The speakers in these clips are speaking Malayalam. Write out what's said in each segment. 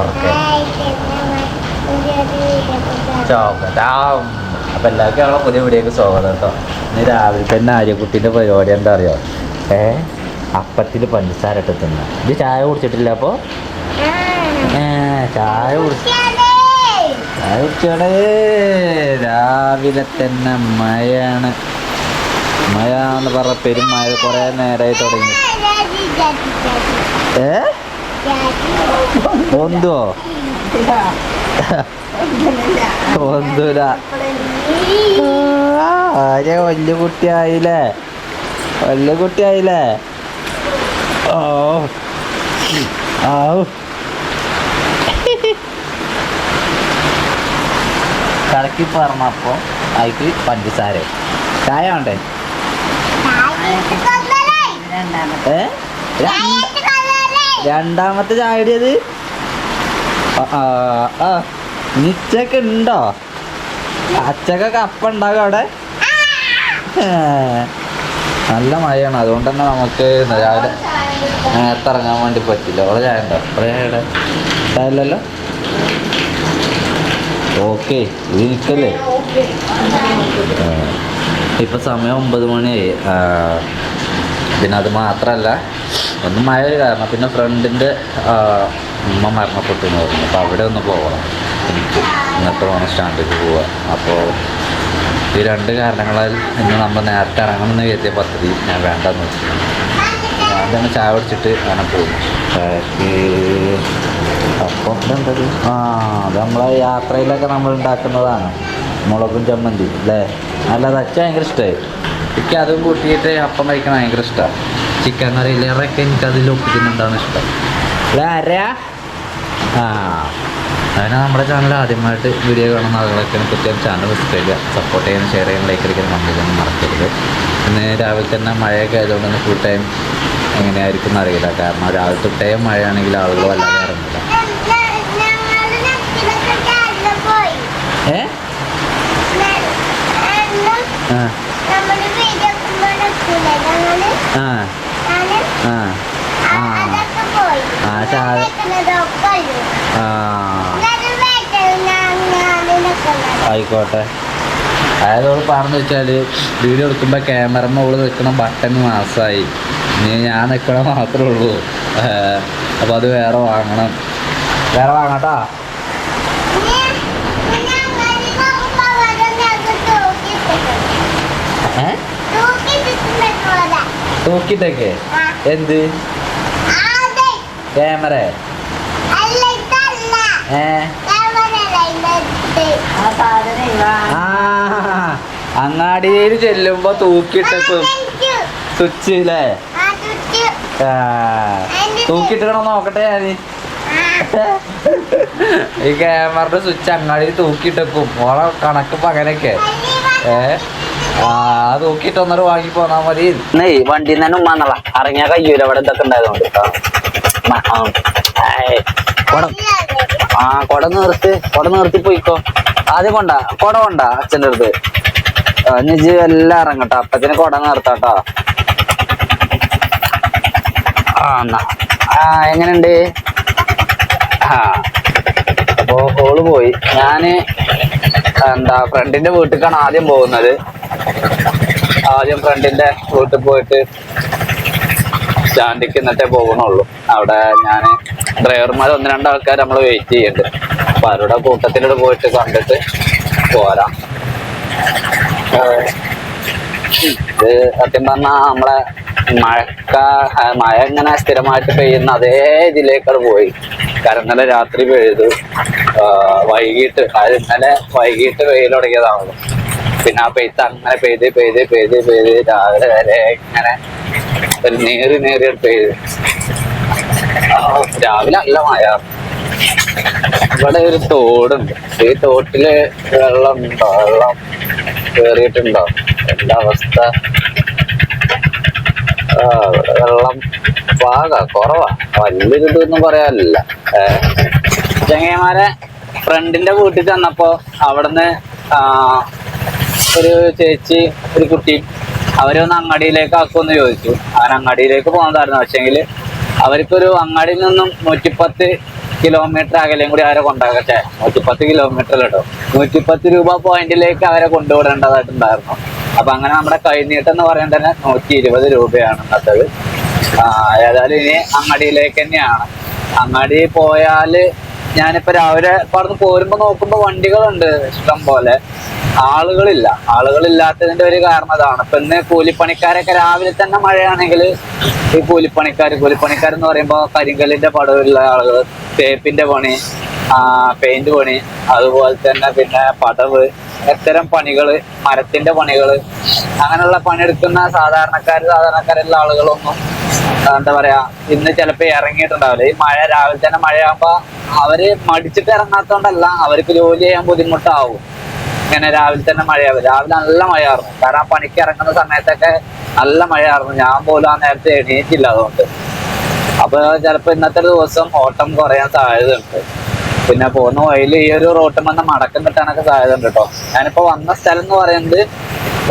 ഓക്കെ. ചോക്കട്ട അപ്പൊ എല്ലാവർക്കും ഞങ്ങളെ പുതിയ വീഡിയോക്ക് സ്വാഗതം കേട്ടോ. ഇന്ന് രാവിലെ തന്നെ ആര്യക്കുട്ടീന്റെ പരിപാടി എന്താ അറിയോ ഏ അപ്പത്തിൽ പഞ്ചസാര ഇട്ട് തിന്ന. ഇത് ചായ കുടിച്ചിട്ടില്ല അപ്പോൾ ഏ ചായ കുടിച്ചു ചായ കുടിച്ചാണ് രാവിലെ തന്നെ മഴയാണ്. മഴ എന്ന് പറഞ്ഞ പെരുമഴ കുറേ നേരമായി തുടങ്ങി. ഏ? ഒന്തോ ഒന്തൂല ആര്യ വലിയ കുട്ടിയായില്ലേ? വലിയ കുട്ടിയായില്ലേ? ഓ. ആവു കലക്കി പറഞ്ഞപ്പോ അതിക്ക് പഞ്ചസാര ചായ വേണ്ടേ? ഏ? രണ്ടാമത്തെ ചാടിയത് നിച്ചൊക്കെ ഉണ്ടോ? അച്ചക്ക കപ്പ ഉണ്ടാകും അവിടെ നല്ല മഴയാണ്. അതുകൊണ്ട് തന്നെ നമുക്ക് രാവിലെ നേരത്തെ വേണ്ടി പറ്റില്ല. അവിടെ ചായ ഉണ്ടോ? അവിടെ ചായ ഇവിടെ ഇല്ലല്ലോ? ഓക്കെ ഇത് നിൽക്കല്ലേ ഇപ്പം സമയം ഒമ്പത് മണിയായി. പിന്നെ അത് മാത്രമല്ല ഒന്ന് മഴ ഒരു കാരണം പിന്നെ ഫ്രണ്ടിന്റെ ഉമ്മ മരണപ്പെട്ടു എന്ന് പറഞ്ഞു. അപ്പോൾ അവിടെ ഒന്ന് പോകണം. എനിക്ക് എന്നിട്ട് വേണം സ്റ്റാൻഡിലേക്ക് പോവുക. അപ്പോൾ ഈ രണ്ട് കാരണങ്ങളാൽ ഇന്ന് നമ്മൾ നേരത്തെ ഇറങ്ങണമെന്ന് കരുതിയ പദ്ധതി ഞാൻ വേണ്ടെന്ന് വെച്ചു. ഞാൻ തന്നെ ചായ പിടിച്ചിട്ട് അങ്ങനെ പോകും ചായക്ക് അപ്പം ആ അത് നമ്മളെ യാത്രയിലൊക്കെ നമ്മൾ ഉണ്ടാക്കുന്നതാണ്. മുളകും ചമ്മന്തി അല്ലേ? അത് അച്ഛൻ ഭയങ്കര ഇഷ്ടമായി എനിക്ക് അതും കൂട്ടിയിട്ട് അപ്പം കഴിക്കാൻ ഭയങ്കര ഇഷ്ടമാണ് ചിക്കൻ കറിയിലേറെയൊക്കെ എനിക്ക് അതിൽ ഒപ്പിക്കുന്നുണ്ടാണ് ഇഷ്ടം? ആരാ? ആ. അതിന് നമ്മുടെ ചാനൽ ആദ്യമായിട്ട് വീഡിയോ കാണുന്ന ആളുകളൊക്കെ കൃത്യം ചാനൽ സബ്സ്ക്രൈബ് ചെയ്യുക. സപ്പോർട്ട് ചെയ്യാൻ ഷെയർ ചെയ്യാൻ ലൈക്ക് അടിക്കാൻ കമന്റ് ചെയ്യാൻ മറക്കരുത്. പിന്നെ രാവിലെ തന്നെ മഴയൊക്കെ ആയതുകൊണ്ട് തന്നെ ഫുൾ ടൈം എങ്ങനെയായിരിക്കും എന്നറിയില്ല കാരണം രാവിലെ തൊട്ടേ മഴയാണെങ്കിൽ ആളുകൾ വല്ലാതെ ഇറങ്ങില്ല ഏ? ആ. ആ. ആ. ആ. ആ ആയിക്കോട്ടെ. അതായത് പറഞ്ഞു വെച്ചാൽ വീഡിയോ എടുക്കുമ്പോൾ ക്യാമറ മുകളിൽ നിൽക്കണ ബട്ടൺ മാസമായി ഇനി ഞാൻ നിൽക്കണ മാത്രമേ ഉള്ളൂ. അപ്പോൾ അത് വേറെ വാങ്ങണം. വേറെ വാങ്ങട്ടാ തൂക്കിട്ടേക്ക് എന്ത്? ക്യാമറ. ഏ? അങ്ങാടിയിൽ ചെല്ലുമ്പോ തൂക്കിട്ടേക്കും സ്വിച്ച് അല്ലേ ആ തൂക്കിട്ടിടണം നോക്കട്ടെ ഞാൻ. ഈ ക്യാമറയുടെ സ്വിച്ച് അങ്ങാടിയിൽ തൂക്കിട്ടേക്കും ഓളെ കണക്ക് പകരൊക്കെ. അങ്ങനെയൊക്കെ ഏ ആ തൂക്കിയിട്ട് ഒന്നര വാങ്ങി പോന്നാ മതി. നെയ് വണ്ടി തന്നെ ഉമ്മാന്നല്ല ഇറങ്ങിയ കയ്യൂല ഇവിടെ ഇതൊക്കെ ഉണ്ടായതുകൊണ്ട് ആ കൊട നിർത്ത് കൊട നിർത്തി പോയിക്കോ. ആദ്യം കൊണ്ട കൊട കൊണ്ട അച്ഛന്റെ അടുത്ത്. നിജ് എല്ലാം ഇറങ്ങട്ടോ. അപ്പത്തിന് കൊട നിർത്താട്ടോ ആ എന്നാ. ആ എങ്ങനെയുണ്ട്? ആ. അപ്പോ ഹോൾ പോയി. ഞാൻ എന്താ ഫ്രണ്ടിന്റെ വീട്ടിലേക്കാണ് ആദ്യം പോകുന്നത്. ആദ്യം ഫ്രണ്ടിന്റെ വീട്ടിൽ പോയിട്ട് സ്റ്റാൻഡിക്ക് എന്നിട്ടേ പോകണുള്ളൂ. അവിടെ ഞാൻ ഡ്രൈവർമാർ ഒന്ന് രണ്ട് ആൾക്കാർ നമ്മൾ വെയിറ്റ് ചെയ്യുന്നുണ്ട് അപ്പൊ അവരുടെ കൂട്ടത്തിലൂടെ പോയിട്ട് കണ്ടിട്ട് പോരാ. ഇത് സത്യം പറഞ്ഞാൽ നമ്മളെ മഴക്ക മഴ ഇങ്ങനെ സ്ഥിരമായിട്ട് പെയ്യുന്ന അതേ ഇതിലേക്കാണ് പോയി. കാരണം ഇന്നലെ രാത്രി പെയ്തു. വൈകിട്ട് അത് ഇന്നലെ വൈകിട്ട് വെയിൽ തുടങ്ങിയതാണല്ലോ. പിന്നെ ആ പെയ്ത്ത് അങ്ങനെ പെയ്ത് പെയ്ത് പെയ്ത് പെയ്ത് രാവിലെ വരെ ഇങ്ങനെ ഒരു നേറി നേറി പെയ്ത്. രാവിലെ നല്ല മഴ. ഇവിടെ ഒരു തോടുണ്ട്. ഈ തോട്ടിൽ വെള്ളം ഉണ്ടോ? വെള്ളം കേറിയിട്ടുണ്ടോ? എന്താ അവസ്ഥ? വെള്ളം പാക കുറവാ. വലിയൊരു ഇതൊന്നും പറയാനില്ല ചങ്ങന്മാരെ ഫ്രണ്ടിന്റെ വീട്ടിൽ ചെന്നപ്പോ അവിടുന്ന് ഒരു ചേച്ചി ഒരു കുട്ടി അവരൊന്ന് അങ്ങാടിയിലേക്ക് ആക്കുമെന്ന് ചോദിച്ചു. അവൻ അങ്ങാടിയിലേക്ക് പോകുന്നതായിരുന്നു പക്ഷേങ്കിൽ അവർക്കൊരു അങ്ങാടിയിൽ നിന്നും നൂറ്റിപ്പത്ത് കിലോമീറ്റർ അകലെയും കൂടി അവരെ കൊണ്ടാകട്ടെ നൂറ്റിപ്പത്ത് കിലോമീറ്റർ കേട്ടോ നൂറ്റിപ്പത്ത് രൂപ പോയിന്റിലേക്ക് അവരെ കൊണ്ടുവിടേണ്ടതായിട്ടുണ്ടായിരുന്നു. അപ്പൊ അങ്ങനെ നമ്മുടെ കൈനീട്ടം എന്ന് പറയുന്നത് തന്നെ നൂറ്റി ഇരുപത് രൂപയാണ് ഇന്നത്തത്. ഏതായാലും ഇനി അങ്ങാടിയിലേക്ക് തന്നെയാണ്. അങ്ങാടി പോയാൽ ഞാനിപ്പോ രാവിലെ പറഞ്ഞ് പോരുമ്പോ നോക്കുമ്പോ വണ്ടികളുണ്ട് ഇഷ്ടം പോലെ ആളുകളില്ല. ആളുകളില്ലാത്തതിന്റെ ഒരു കാരണം അതാണ്. ഇപ്പൊ ഇന്ന് കൂലിപ്പണിക്കാരൊക്കെ രാവിലെ തന്നെ മഴയാണെങ്കിൽ ഈ കൂലിപ്പണിക്കാർ കൂലിപ്പണിക്കാർ എന്ന് പറയുമ്പോൾ കരിങ്കല്ലിന്റെ പടവുള്ള ആളുകൾ തേപ്പിന്റെ പണി പെയിന്റ് പണി അതുപോലെ തന്നെ പിന്നെ പടവ് ഇത്തരം പണികൾ മരത്തിന്റെ പണികൾ അങ്ങനെയുള്ള പണിയെടുക്കുന്ന സാധാരണക്കാർ സാധാരണക്കാരുള്ള ആളുകളൊന്നും എന്താ പറയാ ഇന്ന് ചിലപ്പോ ഇറങ്ങിയിട്ടുണ്ടാവില്ല. ഈ മഴ രാവിലെ തന്നെ മഴയാകുമ്പോ അവർ മടിച്ചിട്ട് ഇറങ്ങാത്തോണ്ടല്ല അവർക്ക് ജോലി ചെയ്യാൻ ബുദ്ധിമുട്ടാവും. ഇങ്ങനെ രാവിലെ തന്നെ മഴയാവും. രാവിലെ നല്ല മഴയായിരുന്നു. കാരണം ആ പണിക്ക് ഇറങ്ങുന്ന സമയത്തൊക്കെ നല്ല മഴയായിരുന്നു. ഞാൻ പോലും ആ നേരത്തെ എണീറ്റില്ല അതുകൊണ്ട്. അപ്പൊ ചിലപ്പോ ഇന്നത്തെ ദിവസം ഓട്ടം കുറയാൻ സാധ്യതയുണ്ട്. പിന്നെ പോകുന്ന വഴിയിൽ ഈ ഒരു റോട്ടും വന്ന മടക്കം കിട്ടാനൊക്കെ സാധ്യത ഉണ്ട് കേട്ടോ. ഞാനിപ്പോ വന്ന സ്ഥലം എന്ന് പറയുന്നത്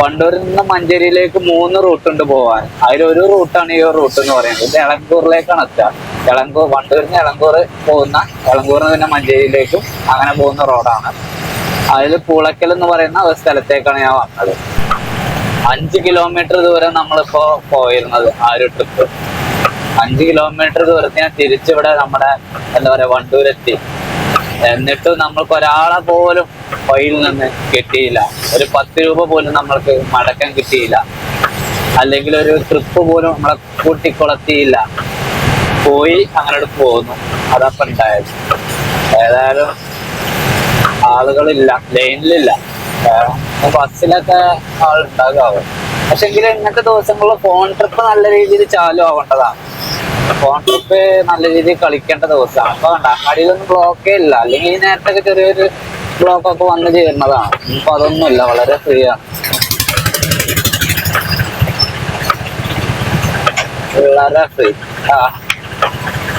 വണ്ടൂരിൽ നിന്ന് മഞ്ചേരിയിലേക്ക് മൂന്ന് റൂട്ട് ഉണ്ട് പോവാൻ. അതിലൊരു റൂട്ടാണ് ഈ റൂട്ട് എന്ന് പറയുന്നത്. ഇത് എളങ്കൂറിലേക്കാണ് എത്തുക. എളങ്കൂർ വണ്ടൂരിൽ നിന്ന് എളങ്കൂർ പോകുന്ന എളങ്കൂറിൽ പിന്നെ മഞ്ചേരിയിലേക്കും അങ്ങനെ പോകുന്ന റോഡാണ് അതിൽ പൂളക്കൽ എന്ന് പറയുന്ന ഒരു സ്ഥലത്തേക്കാണ് ഞാൻ വന്നത്. അഞ്ച് കിലോമീറ്റർ ദൂരം നമ്മളിപ്പോ പോയിരുന്നത് ആ ഒരു ട്രിപ്പ് അഞ്ച് കിലോമീറ്റർ ദൂരത്ത് ഞാൻ തിരിച്ചിവിടെ നമ്മുടെ എന്താ പറയാ വണ്ടൂരെത്തി. എന്നിട്ട് നമ്മൾക്ക് ഒരാളെ പോലും വഴിയിൽ നിന്ന് കിട്ടിയില്ല. ഒരു പത്ത് രൂപ പോലും നമ്മൾക്ക് മടക്കാൻ കിട്ടിയില്ല. അല്ലെങ്കിൽ ഒരു ട്രിപ്പ് പോലും നമ്മളെ കൂട്ടിക്കൊളത്തിയില്ല. പോയി അങ്ങോട്ട് പോന്നു. അതപ്പം ഉണ്ടായത് ഏതായാലും ആളുകളില്ല. ലൈനിലില്ല. ബസ്സിലൊക്കെ ആളുണ്ടാകാവും പക്ഷെ എങ്കിലും ഇങ്ങനത്തെ ദിവസങ്ങളിൽ ഫോൺ ട്രിപ്പ് നല്ല രീതിയിൽ ചാലു ആവേണ്ടതാണ്. ഫോൺ നല്ല രീതിയിൽ കളിക്കേണ്ട ദിവസമാണ്. അപ്പൊ കണ്ട ബ്ലോക്കേ ഇല്ല. അല്ലെങ്കിൽ ഈ നേരത്തൊക്കെ ചെറിയൊരു ബ്ലോക്ക് ഒക്കെ വന്നു ചേരുന്നതാണ്. ഇപ്പൊ അതൊന്നുമില്ല വളരെ ഫ്രീ ആണ്. വളരെ ഫ്രീ ആ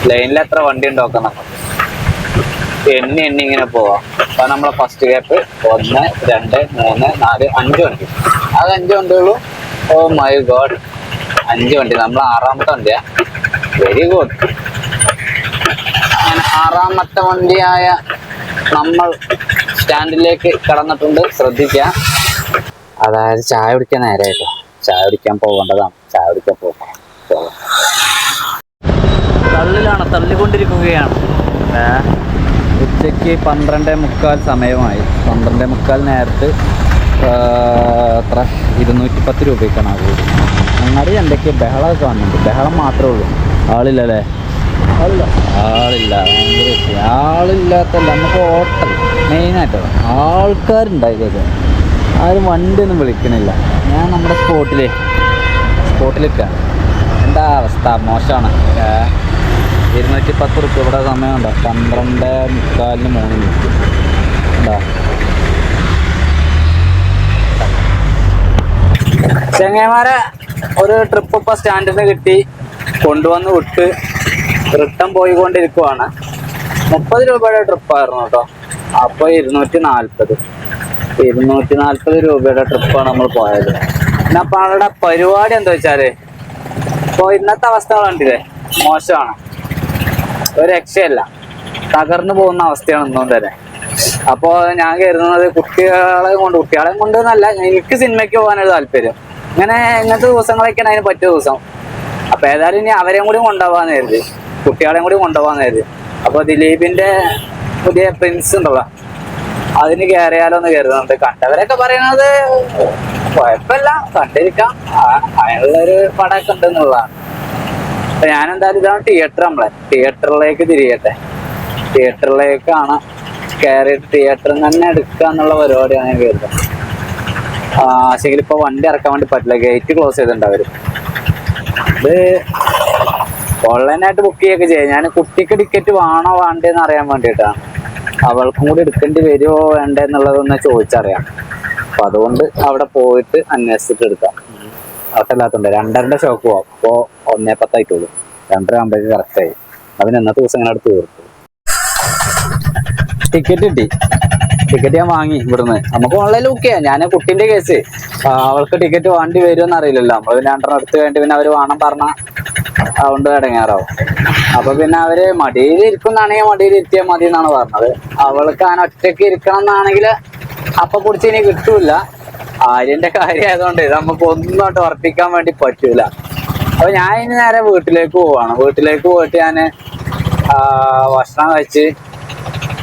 ലൈനിൽ എത്ര വണ്ടി ഉണ്ടാക്കാം നമുക്ക്. എണ്ണി എണ്ണി ഇങ്ങനെ പോവാം. അപ്പൊ നമ്മളെ ഫസ്റ്റ് ഗ്യാപ്പ് ഒന്ന് രണ്ട് മൂന്ന് നാല് അഞ്ച് വണ്ടി. അത് അഞ്ച് വണ്ടികളും? ഓ മൈ ഗോഡ് അഞ്ച് വണ്ടി. നമ്മൾ ആറാമത്തെ വണ്ടിയാ. വെരി ഗുഡ് അങ്ങനെ ആറാമത്തെ വണ്ടിയായ നമ്മൾ സ്റ്റാൻഡിലേക്ക് കടന്നിട്ടുണ്ട്. ശ്രദ്ധിക്കുക. അതായത് ചായ കുടിക്കാൻ നേരമായിട്ടോ ചായ കുടിക്കാൻ പോകേണ്ടതാണ്. ചായ കുടിക്കാൻ പോകാം തള്ളിലാണ് തള്ളിക്കൊണ്ടിരിക്കുകയാണ്. ഉച്ചയ്ക്ക് പന്ത്രണ്ട് മുക്കാൽ സമയമായി. പന്ത്രണ്ട് മുക്കാൽ നേരത്ത് എത്ര? ഇരുന്നൂറ്റി പത്ത് രൂപയ്ക്കാണ് ആ അങ്ങനെ അങ്ങാടി എന്തൊക്കെ ബഹളമൊക്കെ വന്നിട്ടുണ്ട്. ബഹളം മാത്രമേ ഉള്ളൂ. ആളില്ലല്ലേ? ആളില്ല. ആളില്ലാത്ത നമുക്ക് ഓട്ടൽ മെയിനായിട്ട് ആൾക്കാരുണ്ടായത് ആരും വണ്ടിയൊന്നും വിളിക്കണില്ല. ഞാൻ നമ്മുടെ സ്പോട്ടിൽ സ്പോട്ടിലിരിക്കുകയാണ് എന്താ അവസ്ഥ? മോശമാണ് ഇരുന്നൂറ്റി പത്ത് റുപ്യ ഇവിടെ സമയമുണ്ടോ പന്ത്രണ്ട് മുക്കാലിന് മൂന്ന് മിനിറ്റ് ഉണ്ടോ? ചെങ്ങന്മാരെ ഒരു ട്രിപ്പ് ഇപ്പോൾ സ്റ്റാൻഡിൽ നിന്ന് കിട്ടി. കൊണ്ടുവന്ന് വിട്ട് റിട്ടേൺ പോയിക്കൊണ്ടിരിക്കുവാണ്. മുപ്പത് രൂപയുടെ ട്രിപ്പായിരുന്നു കേട്ടോ. അപ്പൊ ഇരുന്നൂറ്റി നാൽപ്പത് ഇരുന്നൂറ്റി നാൽപ്പത് രൂപയുടെ ട്രിപ്പാണ് നമ്മൾ പോയത്. പിന്നെ അപ്പൊ അവരുടെ പരിപാടി എന്താ വെച്ചാൽ ഇപ്പൊ ഇന്നത്തെ അവസ്ഥ കണ്ടില്ലേ? മോശമാണ്. ഒരു രക്ഷയല്ല. തകർന്നു പോകുന്ന അവസ്ഥയാണ് ഇന്നും തന്നെ അപ്പോ ഞാൻ കരുതുന്നത് കുട്ടികളെ കൊണ്ട് കുട്ടികളെ കൊണ്ട് എന്നല്ല എനിക്ക് സിനിമയ്ക്ക് പോകാനൊരു താല്പര്യം. ഇങ്ങനെ ഇങ്ങനത്തെ ദിവസങ്ങളൊക്കെയാണ് അതിന് പറ്റിയ ദിവസം. അപ്പൊ ഏതായാലും ഇനി അവരെയും കൂടി കൊണ്ടുപോകാന്ന് കരുതി. കുട്ടികളെയും കൂടി കൊണ്ടുപോകാന്ന് കരുതി. അപ്പൊ ദിലീപിന്റെ പുതിയ പ്രിൻസ് ഉണ്ടല്ലോ. അതിന് കയറിയാലോ എന്ന് കരുതുന്നുണ്ട് കണ്ടവരൊക്കെ പറയുന്നത് കുഴപ്പമില്ല. കണ്ടിരിക്കാം. അതിനുള്ളൊരു പടമൊക്കെ ഉണ്ടെന്നുള്ളതാണ്. അപ്പൊ ഞാൻ എന്തായാലും ഇതാണ് തിയേറ്റർ നമ്മളെ. തിയേറ്ററിലേക്ക് തിരിയട്ടെ. തിയേറ്ററിലേക്കാണ് കയറിയിട്ട് തിയേറ്ററിൽ തന്നെ എടുക്കുക എന്നുള്ള പരിപാടിയാണ് ഞാൻ കരുതുന്നത്. ആ ശരി ഇപ്പൊ വണ്ടി ഇറക്കാൻ വേണ്ടി പറ്റില്ല. ഗേറ്റ് ക്ലോസ് ചെയ്തിട്ടുണ്ട് അവർ. ഇത് ഓൺലൈനായിട്ട് ബുക്ക് ചെയ്യൊക്കെ ചെയ്യാം. ഞാൻ കുട്ടിക്ക് ടിക്കറ്റ് വേണോ വേണ്ടെന്ന് അറിയാൻ വേണ്ടിയിട്ടാണ് അവൾക്കും കൂടി എടുക്കേണ്ടി വരുമോ വേണ്ടെന്നുള്ളതൊന്ന് ചോദിച്ചറിയാം. അപ്പൊ അതുകൊണ്ട് അവിടെ പോയിട്ട് അന്വേഷിച്ചിട്ട് എടുക്കാം. അവർക്കല്ലാത്തുണ്ട് രണ്ടരന്റെ ഷോക്ക് പോവാം അപ്പോ ഒന്നേ പത്തായിട്ടുള്ളൂ. രണ്ടര ആകുമ്പോഴേക്ക് കറക്റ്റ് ആയി. അതിന് ഇന്നത്തെ ദിവസം ഇങ്ങനെ അടുത്ത് തീർത്തു ടിക്കറ്റ് കിട്ടി. ടിക്കറ്റ് ഞാൻ വാങ്ങി ഇവിടുന്ന്. നമുക്ക് ഓൺലൈനിൽ ബുക്ക് ചെയ്യാം. ഞാൻ കുട്ടിന്റെ കേസ് അവൾക്ക് ടിക്കറ്റ് വേണ്ടി വരുമെന്ന് അറിയില്ലല്ലോ. നമ്മൾ പിന്നെ രണ്ടെണ്ണം എടുത്ത് കഴിഞ്ഞിട്ട് പിന്നെ അവർ വേണം പറഞ്ഞ അതുകൊണ്ട് ഇടങ്ങാറാവും. അപ്പൊ പിന്നെ അവർ മടിയിൽ ഇരിക്കുന്നാണെങ്കിൽ മടിയിൽ ഇരുത്തിയാൽ മതി എന്നാണ് പറഞ്ഞത്. അവൾക്ക് അങ്ങനെ ഒറ്റയ്ക്ക് ഇരിക്കണം എന്നാണെങ്കിൽ അപ്പൊ കുടിച്ച് ഇനി കിട്ടൂല. ആര്യന്റെ കാര്യമായതുകൊണ്ട് നമുക്ക് ഒന്നോട്ട് വർത്തിക്കാൻ വേണ്ടി പറ്റൂല. അപ്പൊ ഞാൻ ഇനി നേരെ വീട്ടിലേക്ക് പോവാണ്. വീട്ടിലേക്ക് പോയിട്ട് ഞാൻ ഭക്ഷണം കഴിച്ച്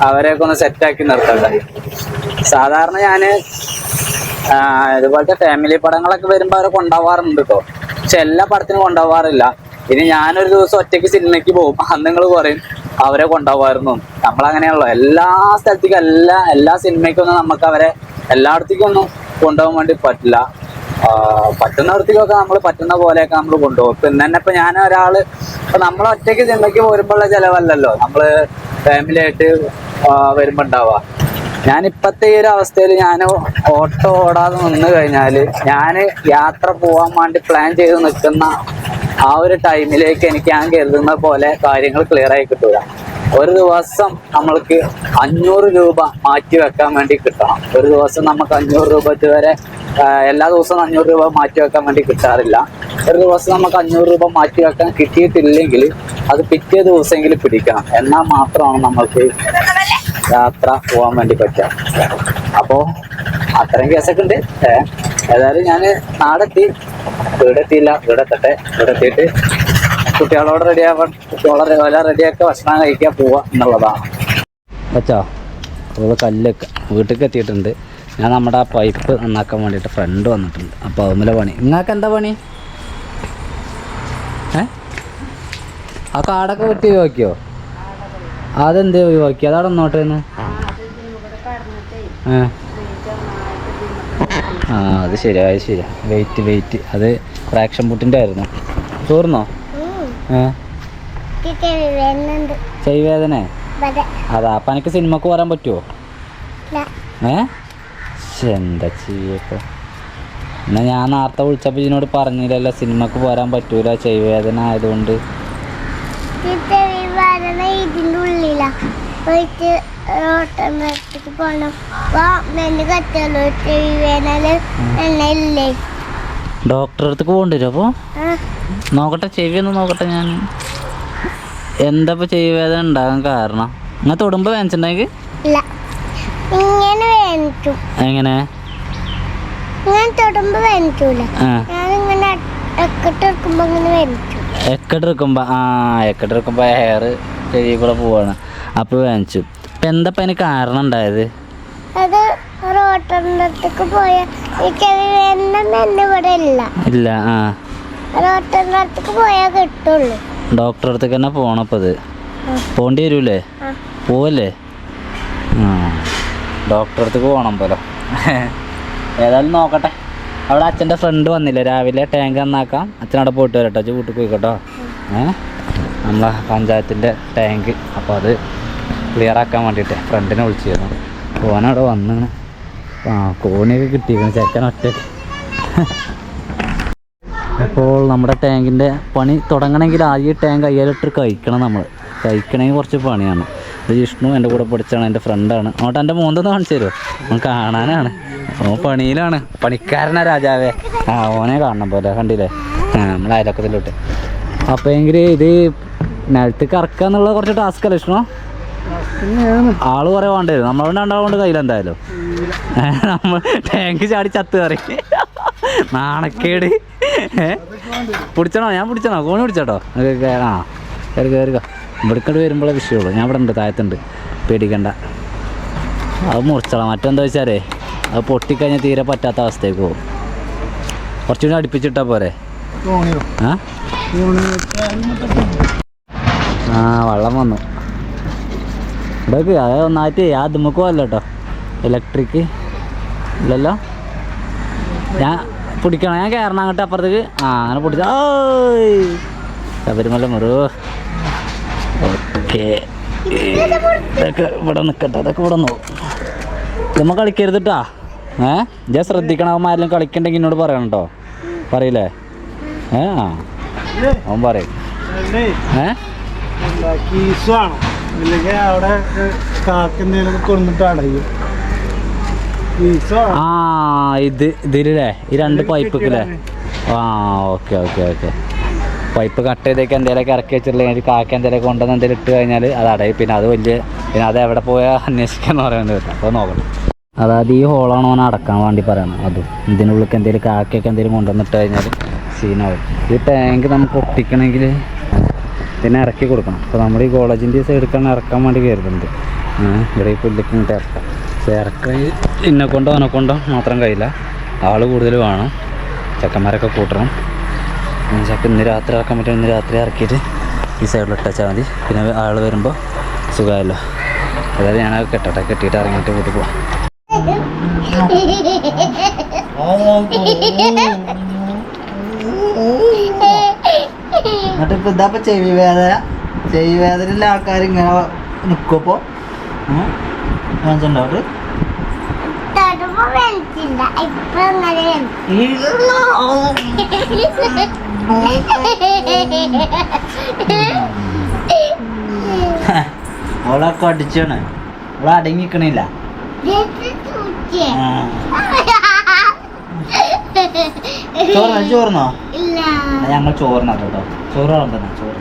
അവരെയൊക്കെ ഒന്ന് സെറ്റാക്കി നിർത്തട്ടെ സാധാരണ ഞാൻ ഇതുപോലത്തെ ഫാമിലി പടങ്ങളൊക്കെ വരുമ്പോ അവരെ കൊണ്ടുപോവാറുണ്ട് കേട്ടോ പക്ഷെ എല്ലാ പടത്തിനും കൊണ്ടുപോവാറില്ല. ഇനി ഞാനൊരു ദിവസം ഒറ്റയ്ക്ക് സിനിമയ്ക്ക് പോകും അന്ന് നിങ്ങൾ പറയും അവരെ കൊണ്ടുപോകാമായിരുന്നു നമ്മളങ്ങനെയാണല്ലോ. എല്ലാ സ്ഥലത്തേക്കും എല്ലാ എല്ലാ സിനിമയ്ക്കൊന്നും നമുക്ക് അവരെ എല്ലായിടത്തേക്കും ഒന്നും കൊണ്ടുപോകാൻ വേണ്ടി പറ്റില്ല. പറ്റുന്നവർക്കൊക്കെ നമ്മൾ പറ്റുന്ന പോലെയൊക്കെ നമ്മൾ കൊണ്ടുപോകും. പിന്നെ തന്നെ ഇപ്പൊ ഞാൻ ഒരാൾ ഇപ്പൊ നമ്മൾ ഒറ്റയ്ക്ക് സിനിമയ്ക്ക് പോരുമ്പോഴുള്ള ചിലവല്ലല്ലോ. നമ്മൾ ഫാമിലി ആയിട്ട് വരുമ്പോ ഉണ്ടാവുക ഞാൻ ഇപ്പത്തെ ഈ ഒരു അവസ്ഥയിൽ ഞാൻ ഓട്ടോ ഓടാതെ നിന്ന് കഴിഞ്ഞാൽ ഞാൻ യാത്ര പോകാൻ വേണ്ടി പ്ലാൻ ചെയ്ത് നിൽക്കുന്ന ആ ഒരു ടൈമിലേക്ക് എനിക്ക് ഞാൻ കരുതുന്ന പോലെ കാര്യങ്ങൾ ക്ലിയർ ആയി കിട്ടൂല. ഒരു ദിവസം നമ്മൾക്ക് അഞ്ഞൂറ് രൂപ മാറ്റി വെക്കാൻ വേണ്ടി കിട്ടണം. ഒരു ദിവസം നമുക്ക് അഞ്ഞൂറ് രൂപ വരെ എല്ലാ ദിവസവും അഞ്ഞൂറ് രൂപ മാറ്റി വെക്കാൻ വേണ്ടി കിട്ടാറില്ല. ഒരു ദിവസം നമുക്ക് അഞ്ഞൂറ് രൂപ മാറ്റി വെക്കാൻ കിട്ടിയിട്ടില്ലെങ്കിൽ അത് പിറ്റേ ദിവസമെങ്കിലും പിടിക്കണം. എന്നാൽ മാത്രമാണ് നമ്മൾക്ക് യാത്ര പോകാൻ വേണ്ടി പറ്റുക. അപ്പോ അത്രയും കേസൊക്കെ ഉണ്ട് ഏതായാലും ഞാൻ നാടെത്തി. വീടെ എത്തിയില്ല വീടെ എത്തട്ടെ വീടെ എത്തിയിട്ട് കുട്ടികളോട് റെഡി ആവാൻ കുട്ടികളെ എല്ലാം റെഡിയാക്കി ഭക്ഷണം കഴിക്കാൻ പോവാ എന്നുള്ളതാണ്. വെച്ചോ അപ്പോൾ കല്ലൊക്കെ വീട്ടിലേക്ക് എത്തിയിട്ടുണ്ട് ഞാൻ നമ്മുടെ ആ പൈപ്പ് നന്നാക്കാൻ വേണ്ടിയിട്ട് ഫ്രണ്ട് വന്നിട്ടുണ്ട്. അപ്പോൾ അതുമല്ല പണി. നിങ്ങൾക്ക് എന്താ പണി? ഏ? ആ കാടൊക്കെ വെട്ടി ഒഴിവാക്കിയോ അതെന്ത് ഒഴിവാക്കി? അതവിടെ നോട്ടേന്ന് ഏ. ആ അത് ശരിയാ അത് ശരിയാ. വെയിറ്റ് വെയിറ്റ് അത് ഫ്രാക്ഷൻ പുട്ടിന്റെ ആയിരുന്നു. ചോർന്നോ? ചെയ്വേദന അതാ. അപ്പം എനിക്ക് സിനിമക്ക് വരാൻ പറ്റുമോ. ഏ? എന്താ ചെയ്യപ്പോ എന്നാ ഞാൻ നേരത്തെ വിളിച്ചപ്പോൾ ഇതിനോട് പറഞ്ഞില്ലല്ലോ സിനിമക്ക് പോരാൻ പറ്റൂല ചെവിവേദന ആയതുകൊണ്ട്. ഇത് ഈ വരണ ഇതിന്റെ ഉള്ളിലാ പോയിട്ട് ഓട്ടോമാറ്റിക് പോണം അപ്പൊ മെന്ന് കത്തുള്ളൂ വേനൽ എണ്ണ ഇല്ലേ ഡോക്ടറെ അടുത്ത് പോകണ്ടി വരും അപ്പോൾ നോക്കട്ടെ ചെവി ഒന്ന് നോക്കട്ടെ ഞാൻ എന്താ ഇപ്പോൾ ചെവിവേദന ഉണ്ടാകാൻ കാരണം? നിങ്ങൾ തൊടുമ്പോൾ വേനിച്ചിട്ടുണ്ടെങ്കിൽ ഇല്ല. ഇങ്ങനെ വേനിച്ചു എങ്ങനെ? ഇങ്ങനെ തൊടുമ്പോ വേനിക്കൂല ആ. ഞാനിങ്ങനെ ഇങ്ങനെ എക്കെട്ടെടുക്കുമ്പോൾ ആ എക്കെട്ടെടുക്കുമ്പോൾ ഹെയർ ചെവി കൂടെ പോവാണ്. അപ്പോൾ വാങ്ങിച്ചു ഇപ്പം എന്താ അതിന് കാരണം ഉണ്ടായത്? അത് റോട്ടറിന്റെ അടുത്തേക്ക് പോയ ഇവിടെ ഇല്ല. ഇല്ല ആ. റോട്ടറിന്റെ അടുത്തേക്ക് പോയാൽ കിട്ടുള്ളൂ. ഡോക്ടറെ അടുത്തേക്ക് തന്നെ പോകണം പോണ്ടി അത്. പോകേണ്ടി വരൂലേ? പോവല്ലേ? ഡോക്ടറെ അടുത്തേക്ക് പോകണം പോലെ ഏതായാലും നോക്കട്ടെ. അവിടെ അച്ഛന്റെ ഫ്രണ്ട് വന്നില്ല? രാവിലെ ടാങ്ക് നന്നാക്കാം. അച്ഛൻ അവിടെ പോയിട്ട് വരട്ടോ. അച്ഛൻ വീട്ടിൽ പോയിക്കോട്ടോ. ഏ? നമ്മളെ പഞ്ചായത്തിന്റെ ടാങ്ക്. അപ്പോൾ അത് ക്ലിയർ ആക്കാൻ വേണ്ടിയിട്ട് ഫ്രണ്ടിനെ വിളിച്ചിരുന്നു. കോനവിടെ വന്നു ആ കോണിയൊക്കെ കിട്ടിയിരുന്നു ചെക്കൻ ഒറ്റയ്ക്ക് അപ്പോൾ നമ്മുടെ ടാങ്കിന്റെ പണി തുടങ്ങണമെങ്കിൽ ആദ്യം ടാങ്ക് അയ്യാലിട്ട് കഴിക്കണം നമ്മൾ. കഴിക്കണമെങ്കിൽ കുറച്ച് പണിയാണ്. ഇത് വിഷ്ണു എന്റെ കൂടെ പഠിച്ചാണ് എന്റെ ഫ്രണ്ടാണ്. അങ്ങോട്ട് എന്റെ മൂന്നൊന്ന് കാണിച്ചു തരുമോ? അവൻ കാണാനാണ്. ഓ പണിയിലാണ്. പണിക്കാരനാ രാജാവേ. ആ ഓനെ കാണണം പോലെ. കണ്ടില്ലേ? ആ നമ്മളെ അയലക്കത്തിലോട്ട് അപ്പോൾ എങ്കിൽ ഇത് നിലത്ത് കറക്കുക എന്നുള്ളത് കുറച്ച് ടാസ്ക് അല്ലേ ഇഷ്ടം ആൾ കുറേ വേണ്ടി? വരും നമ്മളോട് രണ്ടാളുകൊണ്ട് കയ്യിലെന്തായാലും. നമ്മൾ ടാങ്ക് ചാടി ചത്ത് കറി. നാണക്കേട്? പിടിച്ചണോ? ഞാൻ പിടിച്ചണോ? കോണി പിടിച്ചോട്ടോ ആ കയറി കയറുക ഇവിടേക്കോട്ട് വരുമ്പോഴേ വിഷയമുള്ളൂ ഞാൻ ഇവിടെ ഉണ്ട് താഴത്തുണ്ട്. പേടിക്കണ്ട. അത് മുറിച്ചോളാം. മറ്റെന്താ വെച്ചാലേ അത് പൊട്ടിക്കഴിഞ്ഞാൽ തീരെ പറ്റാത്ത അവസ്ഥയ്ക്ക് പോകും. കുറച്ചുകൂടി അടുപ്പിച്ചിട്ടാ പോരെ. ആ? ആ വെള്ളം വന്നു. ഇടയ്ക്ക് അത് ഒന്നായിട്ട് ആ നമുക്ക് കേട്ടോ ഇലക്ട്രിക് ഇല്ലല്ലോ? ഞാൻ പിടിക്കണം. ഞാൻ കയറണം അങ്ങോട്ട് അപ്പുറത്തേക്ക്. ആ അങ്ങനെ പിടിച്ച. ശബരിമല മുറു. ഓക്കെ. ഇതൊക്കെ ഇവിടെ നിൽക്കട്ടെ അതൊക്കെ ഇവിടെ നോക്കും നമ്മ കളിക്കരുത് കേട്ടാ ഏ? ഞാൻ ശ്രദ്ധിക്കണം. അവന്മാരെല്ലാം കളിക്കണ്ടെങ്കിൽ എന്നോട് പറയണം കേട്ടോ പറയില്ലേ? ഏ? ആ. അവൻ പറയും. ഏ? കീസ് വേണം ഇല്ലെങ്കിൽ അവിടെ കാക്ക എന്തെങ്കിലും കൊണ്ടിട്ട് അടയും കീസ് വേണം ആ ഇത് ഇതിലല്ലേ? ഈ രണ്ട് അല്ലേ ആ okay okay okay. Pipe cut ചെയ്തേക്ക് എന്തെങ്കിലുമൊക്കെ ഇറക്കി വെച്ചിട്ടുണ്ടെങ്കിൽ കാക്ക എന്തെങ്കിലും കൊണ്ടുവന്ന് എന്തെങ്കിലും ഇട്ട് കഴിഞ്ഞാൽ അത് അടയും പിന്നെ അത് വലിയ പിന്നെ അത് എവിടെ പോയാൽ അന്വേഷിക്കാന്ന് പറയുന്നത് പറ്റും അപ്പോൾ നോക്കണം. അതായത് ഈ ഹോളാണ് ഓൻ അടക്കാൻ വേണ്ടി പറയണം അതും. ഇതിനുള്ളിൽ എന്തെങ്കിലും കാക്കയൊക്കെ എന്തെങ്കിലും കൊണ്ടുവന്നിട്ട് കഴിഞ്ഞാൽ സീനാവും ഈ ടാങ്ക് നമുക്ക് ഒട്ടിക്കണമെങ്കിൽ പിന്നെ ഇറക്കി കൊടുക്കണം. അപ്പോൾ നമ്മൾ ഈ കോളേജിന്റെ സൈഡിലേക്കാണ് ഇറക്കാൻ വേണ്ടി കയറുന്നുണ്ട് ഇവിടെ ഈ പുല്ലിക്ക് ഇങ്ങോട്ട് ഇറക്കാം. പക്ഷേ ഇറക്കാൻ എന്നെ കൊണ്ടോ അവനെ കൊണ്ടോ മാത്രം കഴിയില്ല. ആൾ കൂടുതൽ വേണം. ചെക്കന്മാരൊക്കെ കൂട്ടണം. ചക്ക ഇന്ന് രാത്രി ഇറക്കാൻ പറ്റും. ഇന്ന് രാത്രി ഇറക്കിയിട്ട് ഈ സൈഡിൽ ഇട്ടാൽ മതി. പിന്നെ ആൾ വരുമ്പോൾ സുഖമല്ലോ അതായത് ഞാൻ കെട്ടട്ടെ. കെട്ടിയിട്ട് ഇറങ്ങിയിട്ട് വീട്ടിൽ പോവാം. എന്നിട്ട് ഇപ്പൊ ഇതാ ഇപ്പൊ ചെവി വേദന. ചെവി വേദനയുള്ള ആൾക്കാർ ഇങ്ങനെ നിക്കുമ്പോ മനസ്സിലുണ്ടോ തൊടുമ്പോ വെച്ചില്ല ഇപ്പൊ അങ്ങനെ അവളൊക്കെ അടിച്ചാണ്. അവളടങ്ങിക്കണില്ല ആ. ചോറ് ചോറിനോ? ഇല്ല. ഞങ്ങൾ ചോറിനാ കേട്ടോ. ചോറ് വളർത്തണം ചോറ്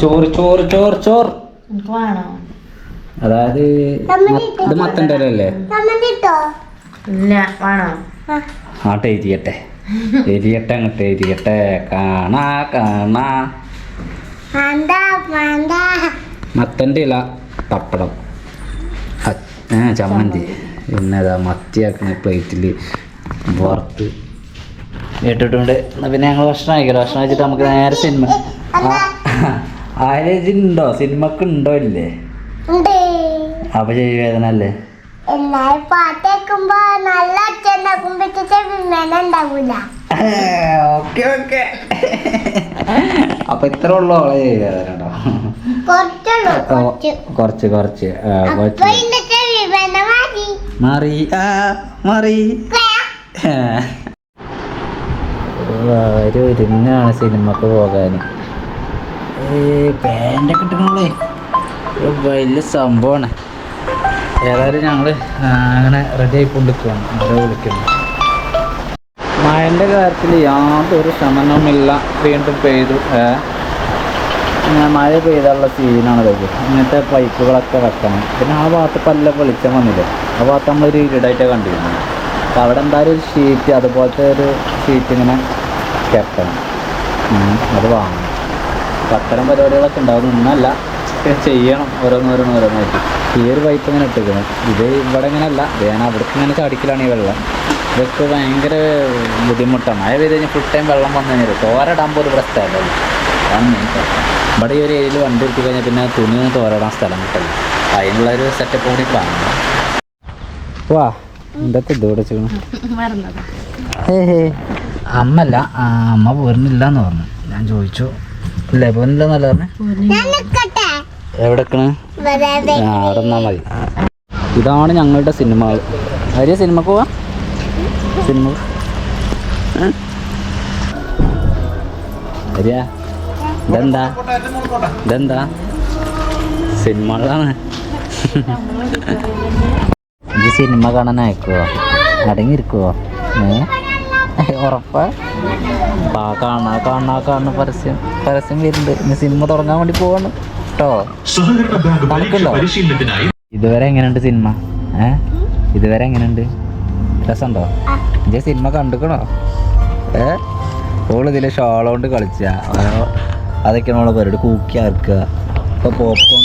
ചോറ് ചോറ് ചോറ്. ചോറ് അതായത് ഇത് മത്തന്റെ അല്ലേ ഇല്ല വേണോ? ആട്ടെ എരിയട്ടെ. എരിയട്ടെ അങ്ങോട്ട് എരിയട്ടെ. കാണാ കാണാ. മത്തന്റെ ഇല പപ്പടം. അ- ചമ്മന്തി. പിന്നെ അതാ മത്തിയാക്കണ പ്ലേറ്റിൽ വറുത്ത് ഇട്ടിട്ടുണ്ട്. എന്നാ പിന്നെ ഞങ്ങൾ ഭക്ഷണം കഴിക്കല്ലോ ഭക്ഷണം കഴിച്ചിട്ട് നമുക്ക് നേരെ സിനിമ ആലോചിണ്ടോ സിനിമക്ക് ഉണ്ടോ ഇല്ലേ? ഉണ്ട്. അപ്പൊ ചെവി വേദന അല്ലേ? Okay okay. അപ്പൊ ഇത്ര ഉള്ളു അവളെ ചെവി വേദന ഓ, കുറച്ച്. മാറി. ആ മാറി. ഒരു ഒരുങ്ങാണ് സിനിമക്ക് പോകാൻ ഏ പാന്റൊക്കെ ഒരു വലിയ സംഭവമാണ് ഏതായാലും ഞങ്ങൾ അങ്ങനെ റെഡി ആയിക്കൊണ്ടിരിക്കുകയാണ് അവരെ വിളിക്കുന്നു. മഴന്റെ കാര്യത്തിൽ യാതൊരു ശമനവുമില്ല. വീണ്ടും പെയ്തു. ഇങ്ങനെ മഴ പെയ്താലുള്ള സീനാണ് ഇതൊക്കെ ഇങ്ങനത്തെ പൈപ്പുകളൊക്കെ വെക്കണം. പിന്നെ ആ ഭാഗത്ത് പല്ല വെളിച്ചം വന്നില്ലേ? ആ ഭാഗത്ത് നമ്മളൊരു ഇരിടായിട്ടാണ് കണ്ടിരുന്നത്. അപ്പോൾ അവിടെ എന്തായാലും ഒരു ഷീറ്റ് അതുപോലത്തെ ഒരു ഷീറ്റ് ഇങ്ങനെ കെട്ടണം. അത് വാങ്ങണം. അപ്പം അത്തരം പരിപാടികളൊക്കെ ഉണ്ടാവും. ഒന്നല്ല ചെയ്യണം. ഓരോന്നോരോന്ന് ഓരോന്നായിട്ട്. ഈ ഒരു പൈപ്പ് ഇങ്ങനെ ഇട്ടിരിക്കണം ഇത് ഇവിടെ ഇങ്ങനെ അല്ല വേണം അവിടേക്ക് ഇങ്ങനെ ചാടിക്കലാണ് ഈ വെള്ളം. ഇതൊക്കെ ഭയങ്കര ബുദ്ധിമുട്ടാണ്. മഴ പെയ്ത് കഴിഞ്ഞാൽ ഫുൾ ടൈം വെള്ളം വന്നു കഴിഞ്ഞാൽ തോരടാൻ പോലും ഇവിടെ സ്ഥലമല്ല. ഇവിടെ ഈ ഒരു ഏരിയയിൽ വണ്ടി എടുത്തു കഴിഞ്ഞാൽ പിന്നെ തുണി തോരടാൻ സ്ഥലം കിട്ടില്ല. അതിനുള്ള ഒരു സെറ്റപ്പ് കൂടി കാണണം വാ. എന്തൊക്കെ ഇതോടെ ചെയ്യണം? മറന്നതാ. അമ്മല്ല അമ്മ പോരുന്നില്ല എന്ന് പറഞ്ഞു. ഞാൻ ചോദിച്ചു. ഇല്ലേ പറഞ്ഞു? അവിടെ നിന്നാ മതി. ഇതാണ് ഞങ്ങളുടെ സിനിമ. ആര്യ സിനിമക്ക് പോവാ? സിനിമ? ആര്യ ഇതെന്താ? ഇതെന്താ? സിനിമകളാണ്. ഈ സിനിമ കാണാൻ അയക്കുവോ? അടങ്ങിയിരിക്കുവോ? ഏ? ഉറപ്പാ? ആ കാണാ കാണാ കാണുന്ന പരസ്യം പരസ്യം വരുന്നുണ്ട്. ഇനി സിനിമ തുടങ്ങാൻ വേണ്ടി പോവാണ് കേട്ടോ നടക്കണ്ടോ ഇതുവരെ എങ്ങനെയുണ്ട് സിനിമ? ഏ? ഇതുവരെ എങ്ങനെയുണ്ട്? രസമുണ്ടോ? ഇതേ സിനിമ കണ്ടുക്കണോ? ഏ? ഓളിതിലെ കൊണ്ട് കളിച്ച. അതൊക്കെയാണ് ഓളെ പരിപാടി കൂക്കി ആർക്കുക ഇപ്പൊ പോപ്കോൺ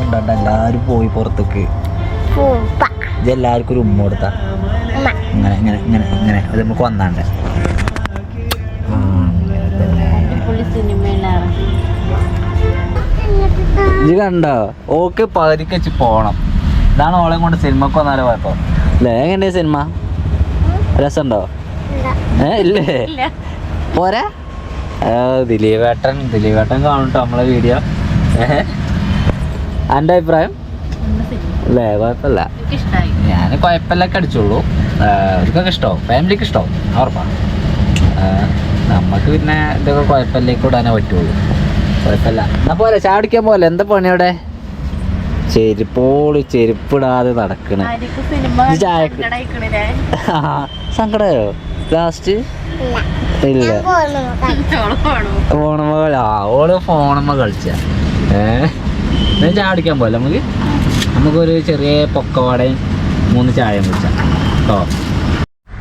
കണ്ടാണ്ട് എല്ലാരും പോയി പുറത്തേക്ക്. പൂപ്പ ഇത് എല്ലാവർക്കും ഒരു ഉമ്മ കൊടുത്താ. ഇങ്ങനെ ഇങ്ങനെ ഇങ്ങനെ ഇങ്ങനെ. അത് നമുക്ക് വന്നാണ്ട്. ഇത് കണ്ടോ? ഓക്കെ പകുതിക്ക് വെച്ച് പോണം. ഇതാണ് ഓളെ കൊണ്ട് സിനിമക്ക് വന്നാലോ കുഴപ്പം അല്ലേ എങ്ങനെയാ സിനിമ? രസമുണ്ടോ? ഏ ഇല്ലേ? പോരാ? ദിലീപേട്ടൻ ദിലീപേട്ടൻ കാണട്ടോ നമ്മളെ വീഡിയോ. എന്റെ എന്റെ അഭിപ്രായം? അല്ലേ? കുഴപ്പമില്ല. ഞാൻ കുഴപ്പമില്ലൊക്കെ അടിച്ചുള്ളൂ അവർക്കൊക്കെ ഇഷ്ടമാവും ഫാമിലിക്ക് ഇഷ്ടമാവും ഉറപ്പാണ് നമുക്ക് പിന്നെ ഇതൊക്കെ കുഴപ്പമില്ലേക്ക് ഇടാനേ പറ്റുള്ളൂ. കുഴപ്പമില്ല. എന്നാ പോലെ ചാടിക്കാൻ പോലെ എന്താ പണി അവിടെ? ചെരുപ്പോൾ ചെരുപ്പിടാതെ നടക്കണ. സങ്കടയോ ലാസ്റ്റ്? ഇല്ല. ഫോണുമ്മ ആ ഓൾ ഫോണുമ്മ കളിച്ച. ഏ? ചാടിക്കാൻ പോലെ നമുക്ക്? നമുക്കൊരു ചെറിയ പൊക്കവാടയും മൂന്ന് ചായയും കുടിച്ചാൽ കേട്ടോ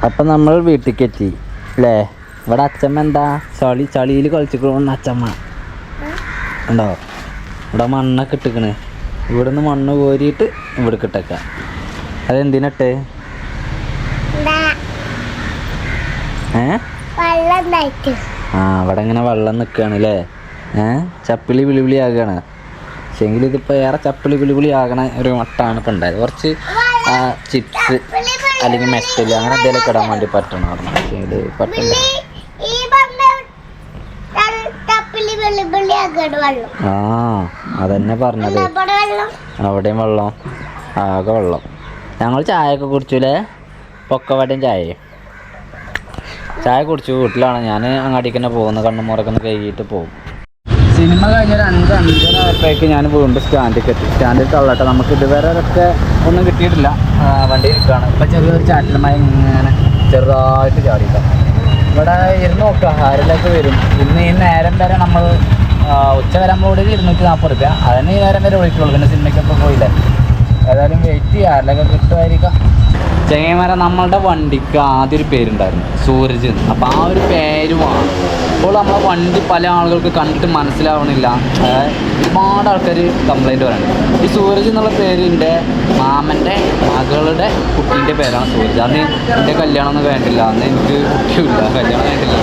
അപ്പം നമ്മൾ വീട്ടിലേക്ക് എത്തി അല്ലേ ഇവിടെ അച്ഛമ്മ എന്താ? ചളി ചളിയിൽ കളിച്ചിക്കണമെന്ന് അച്ഛമ്മ ഉണ്ടോ? ഇവിടെ മണ്ണൊക്കെ ഇട്ടിക്കണ് ഇവിടെ നിന്ന് മണ്ണ് കോരിയിട്ട് ഇവിടെ കിട്ടക്ക അതെന്തിനട്ട്? ഏ? ആ അവിടെ ഇങ്ങനെ വെള്ളം നിൽക്കുകയാണ് അല്ലേ ഏ? ചപ്പിളി വിളിവിളി ആകുകയാണ് പക്ഷെങ്കിൽ ഇതിപ്പോൾ ഏറെ ചപ്പിളി പുളിപുളി ആകണ ഒരു മട്ടാണ് ഇപ്പോൾ ഉണ്ടായത് കുറച്ച് ചിപ്സ് അല്ലെങ്കിൽ മെറ്റൽ അങ്ങനെ എന്തെങ്കിലുമൊക്കെ ഇടാൻ വേണ്ടി പക്ഷേങ്കിൽ പറ്റില്ല ഈ പറഞ്ഞ ആക്കട് വെള്ളം. ആ അതന്നെ പറഞ്ഞത്. അവിടെയും വെള്ളം ആകെ വെള്ളം. ഞങ്ങൾ ചായയൊക്കെ കുടിച്ചില്ലേ പൊക്കവടയും ചായയും. ചായ കുടിച്ചു. വീട്ടിലാണ്. ഞാൻ അങ്ങാടിക്ക് തന്നെ പോകുന്നത് കണ്ണുമുറൊക്കെ ഒന്ന് കഴുകിയിട്ട് പോകും. സിനിമ കഴിഞ്ഞൊരു അഞ്ച് അഞ്ചര ആയപ്പോഴേക്ക് ഞാൻ വീണ്ടും സ്റ്റാൻഡിലേക്ക് എത്തി. സ്റ്റാൻഡിൽ തള്ളട്ടെ നമുക്ക് ഇതുവരെ ഒക്കെ ഒന്നും കിട്ടിയിട്ടില്ല. വണ്ടി ഇരിക്കുകയാണ് ഇപ്പം ചെറിയൊരു ചാറ്റലുമായി ഇങ്ങനെ ചെറുതായിട്ട് ചാടിയിട്ടാണ് ഇവിടെ ഇരുന്ന് നോക്കുക ആരിലൊക്കെ വരും. ഇന്ന് ഈ നേരം വരെ നമ്മൾ ഉച്ച വരുമ്പോഴേ ഇരുന്നൂറ്റി നാൽപ്പത് റുപ്യ അതിന് ഈ നേരം വരെ വിളിക്കുള്ളൂ. പിന്നെ സിനിമയ്ക്കൊക്കെ പോയില്ലേ. ഏതായാലും വെയിറ്റ് ചെയ്യുക ആരിലൊക്കെ കിട്ടുമായിരിക്കാം. ചെങ്ങന്മാരെ നമ്മളുടെ വണ്ടിക്ക് ആദ്യം ഒരു പേരുണ്ടായിരുന്നു. സൂരജ്. അപ്പോൾ ആ ഒരു പേരുമാണ് ഇപ്പോൾ നമ്മളെ വണ്ടി പല ആളുകൾക്ക് കണ്ടിട്ട് മനസ്സിലാവണില്ല. ഒരുപാട് ആൾക്കാർ കംപ്ലൈന്റ് പറയുന്നുണ്ട് ഈ സൂരജ് എന്നുള്ള പേരിന്റെ എന്റെ മാമന്റെ മകളുടെ കുട്ടീന്റെ പേരാണ് സൂരജ്. അന്ന് എന്റെ കല്യാണം ഒന്നും വേണ്ടില്ല അന്ന് എനിക്ക് കുട്ടിയില്ല കല്യാണം വേണ്ടില്ല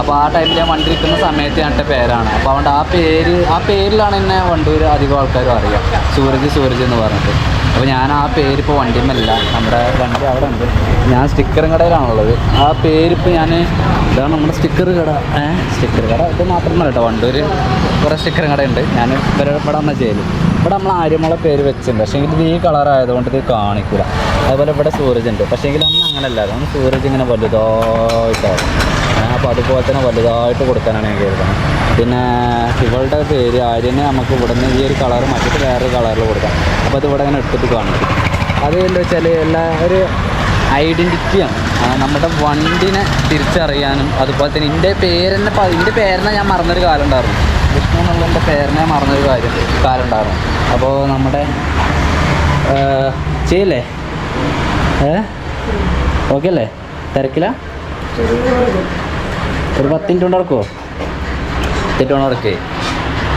അപ്പോൾ ആ ടൈമിൽ ഞാൻ വണ്ടി നിൽക്കുന്ന സമയത്ത് ഇട്ട പേരാണ്. അപ്പോൾ അതുകൊണ്ട് ആ പേര് ആ പേരിലാണ് എന്നെ വണ്ടൂർ അധികം ആൾക്കാരും അറിയാം. സൂരജ് സൂരജ് എന്ന് പറഞ്ഞിട്ട്. അപ്പോൾ ഞാൻ ആ പേര് ഇപ്പോൾ വണ്ടിയുമല്ല നമ്മുടെ വണ്ടി അവിടെ ഉണ്ട്. ഞാൻ സ്റ്റിക്കറും കടയിലാണുള്ളത്. ആ പേരിപ്പോൾ ഞാൻ ഇതാണ് നമ്മുടെ സ്റ്റിക്കർ കട. ഏഹ് സ്റ്റിക്കർ കട ഇത് മാത്രമല്ല കേട്ടോ. വണ്ടൂർ കുറേ സ്റ്റിക്കറും കടയുണ്ട്. ഞാൻ ഇവിടെ ഇവിടെ വന്ന ചെയ്യൽ. ഇവിടെ നമ്മൾ ആര്യമുള പേര് വെച്ചിട്ടുണ്ട്. പക്ഷേ ഇത് ഈ കളർ ആയതുകൊണ്ട് ഇത് കാണിക്കില്ല അതുപോലെ ഇവിടെ സൂരജ് ഉണ്ട്. പക്ഷേ എങ്കിലും അന്ന് അങ്ങനെയല്ലായിരുന്നു അന്ന് സൂരജ് ഇങ്ങനെ വലുതായിട്ടാവും. അപ്പോൾ അതുപോലെ തന്നെ വലുതായിട്ട് കൊടുക്കാനാണ് ഞാൻ കരുതുന്നത്. പിന്നെ ഇവളുടെ പേര് ആര്യനെ നമുക്ക് ഇവിടെ നിന്ന് ഈ ഒരു കളർ മാറ്റിയിട്ട് വേറൊരു കളറിൽ കൊടുക്കാം. അപ്പോൾ അത് ഇവിടെ ഇങ്ങനെ എടുത്തിട്ട് കാണും. അത് എന്താ വെച്ചാൽ എല്ലാ ഒരു ഐഡന്റിറ്റിയാണ് നമ്മുടെ വണ്ടിനെ തിരിച്ചറിയാനും അതുപോലെ തന്നെ എന്റെ പേരെന്നെ എന്റെ പേരിനെ ഞാൻ മറന്നൊരു കാലം ഉണ്ടായിരുന്നു. വിഷ്ണു എന്നുള്ള എന്റെ പേരിനെ മറന്നൊരു കാര്യം കാലം ഉണ്ടായിരുന്നു. അപ്പോൾ നമ്മുടെ ചെയ്യല്ലേ? ഏ? ഓക്കെ അല്ലേ തിരക്കില്ല ഒരു പത്ത് മിനിറ്റ് കൊണ്ട് നടക്കുമോ പത്ത് കൊണ്ട് നടക്കേ.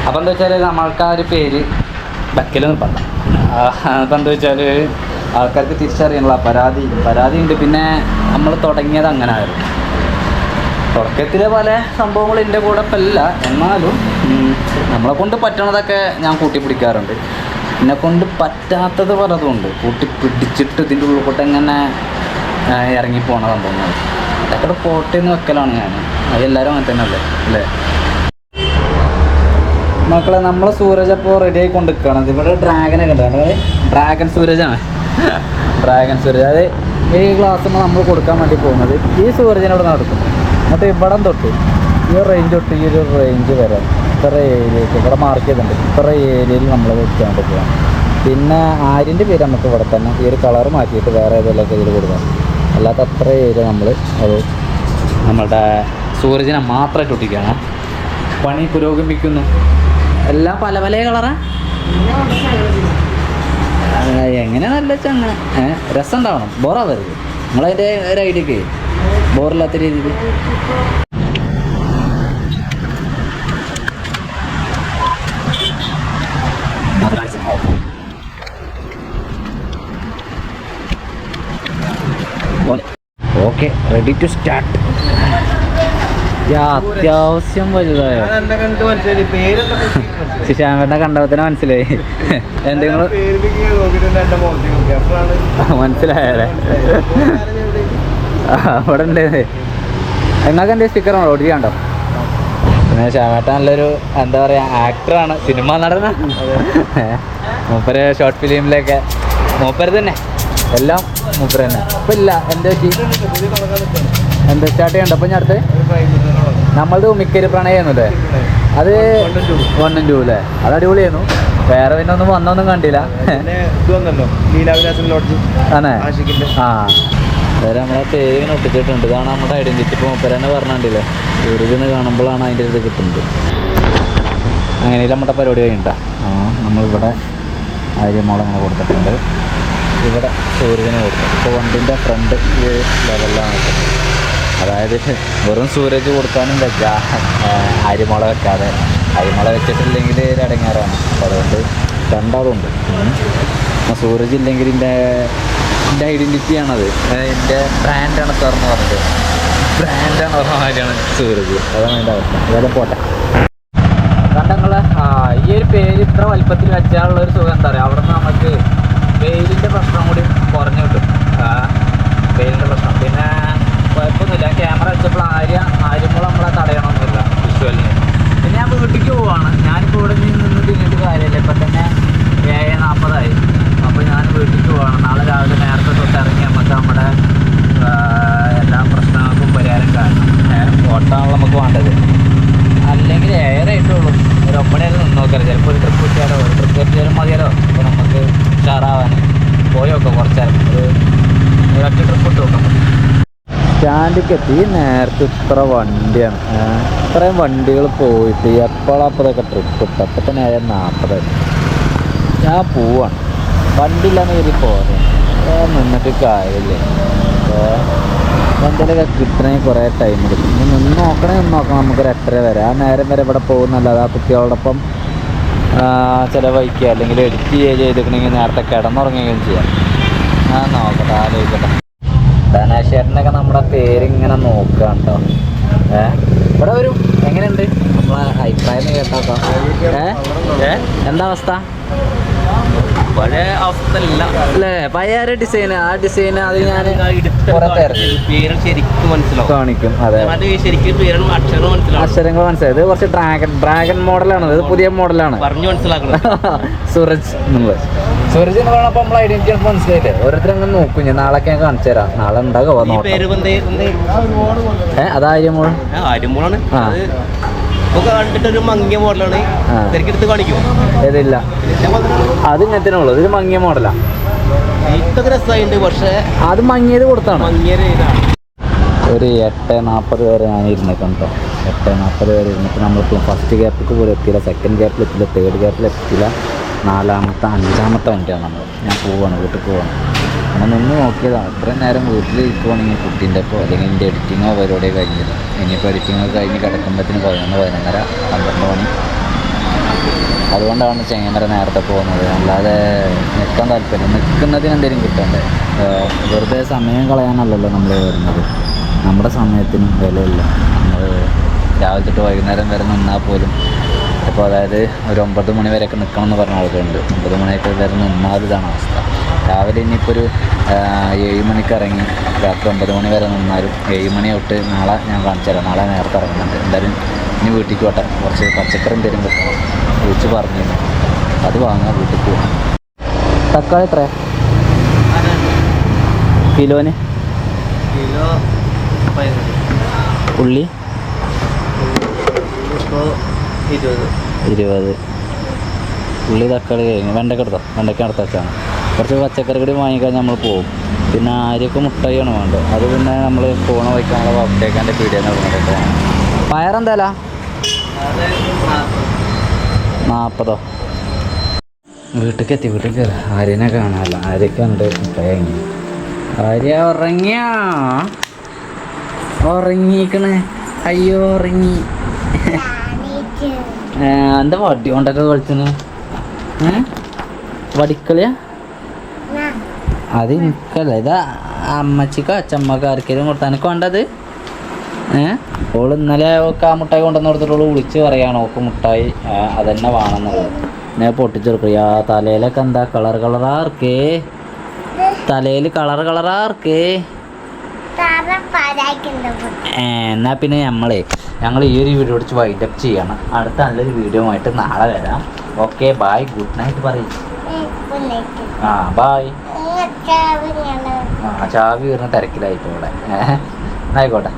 അപ്പം എന്താ വെച്ചാൽ നമ്മൾക്ക് ആ ഒരു പേര് ബക്കലെന്ന് പറഞ്ഞു അപ്പം എന്താ വെച്ചാൽ ആൾക്കാർക്ക് തിരിച്ചറിയാനുള്ള പരാതി പരാതി ഉണ്ട്. പിന്നെ നമ്മൾ തുടങ്ങിയത് അങ്ങനെ ആയിരുന്നു. തുടക്കത്തിൽ പല സംഭവങ്ങളും എന്റെ കൂടെ ഇപ്പം ഇല്ല. എന്നാലും നമ്മളെ കൊണ്ട് പറ്റണതൊക്കെ ഞാൻ കൂട്ടി പിടിക്കാറുണ്ട് എന്നെ കൊണ്ട് പറ്റാത്തത് പലതുണ്ട് കൂട്ടി പിടിച്ചിട്ട് ഇതിന്റെ ഉള്ളിൽ കൂട്ടെങ്ങനെ ഇറങ്ങിപ്പോണ സംഭവങ്ങൾ അതൊക്കെ പോട്ടേന്ന് വെക്കലാണ് ഞാൻ. അത് എല്ലാവരും അങ്ങനെ തന്നെ അല്ലേ? അല്ലേ മക്കളെ നമ്മളെ സൂരജ് അപ്പോൾ റെഡി ആയി കൊണ്ടിരിക്കുകയാണ്. ഇവിടെ ഡ്രാഗനൊക്കെ ഉണ്ടാവും ഡ്രാഗൺ സൂരജാണ് ഡ്രാഗൺ സൂരജ് അത് ഈ ഗ്ലാസ് നമ്മൾ കൊടുക്കാൻ വേണ്ടി പോകുന്നത്. ഈ സൂരജിനോട് നടക്കും. എന്നിട്ട് ഇവിടം തൊട്ട് ഈ റേഞ്ച് തൊട്ട് ഈ ഒരു റേഞ്ച് വരെ ഇത്ര ഏരിയയ്ക്ക് ഇവിടെ മാർക്ക് ചെയ്തിട്ടുണ്ട്. ഇത്ര ഏരിയയിൽ നമ്മൾ വെച്ചുകൊണ്ട് പോകാം പിന്നെ ആര്യന്റെ പേര് നമുക്ക് ഇവിടെ തന്നെ ഈ ഒരു കളർ മാറ്റിയിട്ട് വേറെ ഏതെങ്കിലുമൊക്കെ ഇതിൽ കൊടുക്കാം. അല്ലാത്ത അത്ര ഏരിയ നമ്മൾ അത് നമ്മളുടെ സൂരജിനെ മാത്രമായിട്ട് ഒട്ടിക്കുകയാണ്. പണി പുരോഗമിക്കുന്നു. എല്ലാം പല പല കളറാ. എങ്ങനെയാണെന്നല്ല വെച്ചാൽ അങ്ങനെ ഏഹ് രസം ഉണ്ടാവണം ബോറാവരുത് നമ്മളതിന്റെ ഒരു ഐഡിയക്ക് ബോറില്ലാത്ത രീതിയിൽ. ഓക്കെ റെഡി ടു സ്റ്റാർട്ട് അത്യാവശ്യം വലുതായ? എന്നെ കണ്ട് മനസ്സിലായി. എന്തെങ്കിലും മനസ്സിലായല്ലേ? അവിടെ ഉണ്ട് നിങ്ങൾക്ക് എന്തേ സ്റ്റിക്കർ ഓർഡർ ചെയ്യാണ്ടോ പിന്നെ ശ്യാമേട്ട നല്ലൊരു എന്താ പറയാ ആക്ടറാണ് സിനിമ നടന മൂപ്പര് ഷോർട്ട് ഫിലിമിലൊക്കെ മൂപ്പര് തന്നെ. എല്ലാം മൂപ്പര് തന്നെ. അപ്പം ഇല്ല. എന്താ പറ്റി? എന്താ സ്റ്റാർട്ട് ചെയ്യണ്ട? അപ്പം ഞാൻ അടുത്ത്? നമ്മളത് മിക്കര് പ്രണയമായിരുന്നു അല്ലേ? അത് വണ്ണും ടൂ അല്ലേ അത് അടിപൊളിയായിരുന്നു. വേറെ പിന്നെ ഒന്നും വന്നൊന്നും കണ്ടില്ല. ആണേ? ആ. അതായത് നമ്മളെ പേര് ഇങ്ങനെ ഒട്ടിച്ചിട്ടുണ്ട്. ഇതാണ് നമ്മുടെ ഐഡന്റിറ്റി ഇപ്പോൾ മുപ്പരെന്നെ പറഞ്ഞിട്ടില്ലേ? ഇവരിന്ന് കാണുമ്പോഴാണ് അതിന്റെ ഇത് കിട്ടുന്നത്. അങ്ങനെ നമ്മുടെ പരിപാടി കഴിഞ്ഞിട്ടാ. ആ നമ്മളിവിടെ ആര്യമോളങ്ങനെ കൊടുത്തിട്ടുണ്ട്. ഇവിടെ സൂര്യനെ കൊടുക്കും ഇപ്പോൾ വണ്ടിന്റെ ഫ്രണ്ട് ഈ ലെവലിലാണ് അതായത് വെറും സൂരജ് കൊടുക്കാനും വെച്ചാ അരിമുള വെക്കാതെ. അരിമുള വെച്ചിട്ടില്ലെങ്കിൽ അടങ്ങാറാണ്. അപ്പോൾ അതുകൊണ്ട് അപ്പോൾ സൂരജ് ഇല്ലെങ്കിൽ എന്റെ എന്റെ ഐഡന്റിറ്റിയാണത് എന്റെ ബ്രാൻഡാണ് തുറന്നു പറഞ്ഞത് ബ്രാൻഡാണ് പറഞ്ഞ മാതിരിയാണ് സൂരജ്. അതാണ് എന്റെ അവസ്ഥ. അതായത് പോട്ടെ. കണ്ടങ്ങളെ ഈ ഒരു പേര് ഇത്ര വലിപ്പത്തിൽ വെച്ചാലുള്ള ഒരു സുഖം എന്താ പറയുക അവിടെ നിന്ന് നമുക്ക് വെയിലിന്റെ പ്രശ്നം കൂടി കുറഞ്ഞു കിട്ടും. വെയിലിന്റെ പ്രശ്നം. പിന്നെ കുഴപ്പമൊന്നുമില്ല. ക്യാമറ വെച്ചപ്പോൾ ആര്യ ആര്യമ്പോൾ നമ്മളെ തടയണമൊന്നുമില്ല വിഷ്വലിന് പിന്നെ ഞാൻ വീട്ടിലേക്ക് പോവാണ്. ഞാനിപ്പോൾ ഇവിടെ നിന്ന് തിന്നിട്ട് കാര്യമില്ല. ഇപ്പം തന്നെ ഏഴ് നാൽപ്പതായി. അപ്പോൾ ഞാൻ വീട്ടിലേക്ക് പോവാണ്. നാളെ രാവിലെ നേരത്തെ തൊട്ട് ഇറങ്ങി നമുക്ക് നമ്മുടെ എല്ലാ പ്രശ്നങ്ങൾക്കും പരിഹാരം കാണണം. ഓട്ടാണല്ലോ നമുക്ക് വേണ്ടത്. അല്ലെങ്കിൽ ഏറെ ആയിട്ടുള്ളൂ ഒരു ഒപ്പനയിൽ നിന്ന് നോക്കരുത് ചിലപ്പോൾ ഒരു ട്രിപ്പ് കിട്ടിയാലോ ഒരു ട്രിപ്പ് കിട്ടിയാലും മതിയല്ലോ അപ്പോൾ നമുക്ക് ഉഷാറാവാൻ പോയി നോക്കാം കുറച്ച് നേരം ഒരു ഒരൊറ്റ ട്രിപ്പ് ഇട്ട് നോക്കാം സ്റ്റാൻഡിലേക്ക് എത്തി നേരത്തെ ഇത്ര വണ്ടിയാണ്. ഇത്രയും വണ്ടികൾ പോയിട്ട് എപ്പോഴപ്പോഴൊക്കെ ട്രിപ്പ് ഇട്ട് തന്നെ ആയ നാൽപ്പത് ഞാൻ പോവാണ് വണ്ടി ഇല്ലാന്ന് കയറി പോരെ നിന്നിട്ട് കാര്യമില്ലേ. എന്തെങ്കിലുമൊക്കെ കിട്ടണമെങ്കിൽ കുറേ ടൈം എടുക്കും. നിന്ന് നോക്കണേ നിന്ന് നോക്കണം. നമുക്കൊരു എട്ടര വരെ. ആ നേരം വരെ ഇവിടെ പോകുന്നല്ലാതെ ആ കുട്ടികളോടൊപ്പം ചിലവഴിക്കുക അല്ലെങ്കിൽ എഡിറ്റ് ചെയ്യുക ചെയ്തിട്ടുണ്ടെങ്കിൽ നേരത്തെ കിടന്നുറങ്ങുകയും ചെയ്യാം. ആ നോക്കട്ടെ ആലോചിക്കട്ടെ. ധനാശേരനൊക്കെ നമ്മുടെ പേരിങ്ങനെ ഇങ്ങനെ കേട്ടോ ഏ? ഇവിടെ വരും. എങ്ങനെയുണ്ട്? നമ്മളെ അഭിപ്രായം കേട്ടോ ഏ? എന്താ അവസ്ഥ? പഴയ അവസ്ഥ അല്ല? അല്ലേ പഴയ ഡിസൈൻ ആ ഡിസൈൻ അത് ഞാൻ പേര് ശരിക്കും മനസ്സിലാവും. കാണിക്കും അതെ. ശരിക്കും പേരും അക്ഷരം മനസ്സിലാവും. അക്ഷരങ്ങൾ മനസ്സിലായത് കുറച്ച് ഡ്രാഗൺ ഡ്രാഗൺ മോഡലാണ് ഇത് പുതിയ മോഡലാണ് പറഞ്ഞു മനസ്സിലാക്കണം. സൂരജ് എന്നുള്ളത്. സൂരജ് എന്ന് പറഞ്ഞപ്പോൾ നമ്മൾ ഐഡന്റിറ്റി നമുക്ക് മനസ്സിലായില്ലേ? ഓരോരുത്തർ അങ്ങ് നോക്കും. ഞാൻ നാളെ ഞാൻ കാണിച്ചു തരാം. നാളെ ഉണ്ടാകും ഈ പേര് നോട്ടം ഇപ്പൊ കണ്ടിട്ട് ഒരു മങ്ങിയ മോഡലാണ്. ആ. തിരക്കെടുത്ത് കാണിക്കും ഏതില്ല. അത് ഇങ്ങനത്തെ ഉള്ളൂ. ഇത് മങ്ങിയ മോഡലാ. ഇതൊക്കെ രസമായിട്ടുണ്ട് പക്ഷെ അത് മങ്ങിയത് കൊടുത്താണ്. ഒരു എട്ട് നാൽപ്പത് വരെ ഞാൻ ഇരുന്നേക്കാം കേട്ടോ എട്ട് നാൽപ്പത് വരെ ഇരുന്നിട്ട് നമ്മളിപ്പോൾ ഫസ്റ്റ് ഗ്യാപ്പിൽ പോലും എത്തിയില്ല. സെക്കൻഡ് ഗ്യാപ്പിൽ എത്തിയില്ല. തേർഡ് ഗ്യാപ്പിൽ എത്തിയില്ല. നാലാമത്തെ അഞ്ചാമത്തെ വണ്ടിയാണ് നമ്മൾ ഞാൻ പോവാണ് വീട്ടിൽ പോവാണ്. അങ്ങനെ നിന്ന് നോക്കിയതാണ് അത്രയും നേരം വീട്ടിൽ ഇരിക്കുവാണെങ്കിൽ കുട്ടീന്റെ ഇപ്പോൾ അല്ലെങ്കിൽ എന്റെ എഡിറ്റിങ്ങോ പരിപാടിയോ കഴിഞ്ഞില്ല. ഇനിയിപ്പോൾ എഡിറ്റിങ്ങോ കഴിഞ്ഞ് കിടക്കുമ്പോഴത്തേന് പതിനൊന്ന് പതിനൊന്നര പന്ത്രണ്ട് മണി. അതുകൊണ്ടാണ് ചെങ്ങമര നേരത്തെ പോകുന്നത്. അല്ലാതെ നിൽക്കാൻ താല്പര്യം നിൽക്കുന്നതിന് എന്തെങ്കിലും കിട്ടണ്ടേ? വെറുതെ സമയം കളയാനല്ലല്ലോ നമ്മൾ വരുന്നത്. നമ്മുടെ സമയത്തിനും വിലയില്ല. നമ്മൾ രാവിലെ തൊട്ട് വൈകുന്നേരം വരെ നിന്നാൽ പോലും ഇപ്പോൾ അതായത് ഒരു ഒമ്പത് മണി വരെയൊക്കെ നിൽക്കണം എന്ന് പറഞ്ഞ ആളുകളുണ്ട്. ഒമ്പത് മണിയൊക്കെ വരെ നിന്നാൽ ഇതാണ് അവസ്ഥ. രാവിലെ ഇനിയിപ്പോൾ ഒരു ഏഴ് മണിക്ക് ഇറങ്ങി രാത്രി ഒമ്പത് മണി വരെ നിന്നാലും ഏഴ് മണി തൊട്ട് നാളെ ഞാൻ കാണിച്ചു തരാം. നാളെ നേരത്തെ ഇറങ്ങുന്നുണ്ട്. എന്തായാലും ഇനി വീട്ടിലേക്ക് പോട്ടെ. കുറച്ച് പച്ചക്കറി എന്തെങ്കിലും കിട്ടണം വിളിച്ച് പറഞ്ഞിരുന്നു അത് വാങ്ങാൻ വീട്ടിൽ പോകാം തക്കാളി എത്ര കിലോന്? കിലോ ഉള്ളി? ഇപ്പോൾ ഇരുപത്. ഉള്ളി തക്കാളി കഴിഞ്ഞു വെണ്ടയ്ക്ക എടുത്തോ? വെണ്ടയ്ക്ക അടുത്ത വെച്ചാണ്. കുറച്ച് പച്ചക്കറി കൂടി വാങ്ങിക്കാൻ നമ്മൾ പോകും പിന്നെ ആര്യക്ക് മുട്ടായിയാണ് വേണ്ടത്. അത് പിന്നെ നമ്മൾ പോണ വയ്ക്കാനുള്ള വപ്പേക്കാന്റെ പീടിയെന്ന് പറഞ്ഞിട്ട് പയറെന്തായാലാ നാൽപ്പതോ വീട്ടിലേക്ക് എത്തി വീട്ടിൽ കയറി ആര്യനെ കാണാമല്ല ആര്യക്ക് മുട്ടയങ്ങി മുട്ടായി ആര്യ ഉറങ്ങിയാ? ഉറങ്ങിക്കണേ. അയ്യോ ഉറങ്ങി. എന്താ വടി കൊണ്ടൊക്കെ കളിച്ചത്? വടിക്കളിയാ? അത് എനിക്കല്ല. ഇതാ അമ്മച്ചിക്കോ അച്ചമ്മക്കോ ആർക്കെങ്കിലും കൊടുത്താൽ എനിക്ക് വേണ്ടത്? ഏ? ഓൾ ഇന്നലെ ഒക്കെ ആ മുട്ടായി കൊണ്ടുവന്ന് കൊടുത്തിട്ട് ഓൾ വിളിച്ച് പറയാണ് ഓക്ക് മുട്ടായി അതന്നെ വേണമെന്നുള്ളത്. ഞാൻ പൊട്ടിച്ചെടുക്കും. ആ തലയിലൊക്കെ എന്താ കളർ കളറാർക്കേ തലയിൽ കളർ കളറാർക്കേ എന്നാ പിന്നെ നമ്മളെ ഞങ്ങൾ ഈ ഒരു വീഡിയോ അടിച്ച് വൈൻഡപ്പ് ചെയ്യണം. അടുത്ത നല്ലൊരു വീഡിയോ ആയിട്ട് നാളെ വരാം. ഓക്കെ ബായ് ഗുഡ് നൈറ്റ് പറയും. ആ ബായ് ആ ചാവി വരുന്ന തിരക്കിലായിപ്പോ ഇവിടെ ആയിക്കോട്ടെ.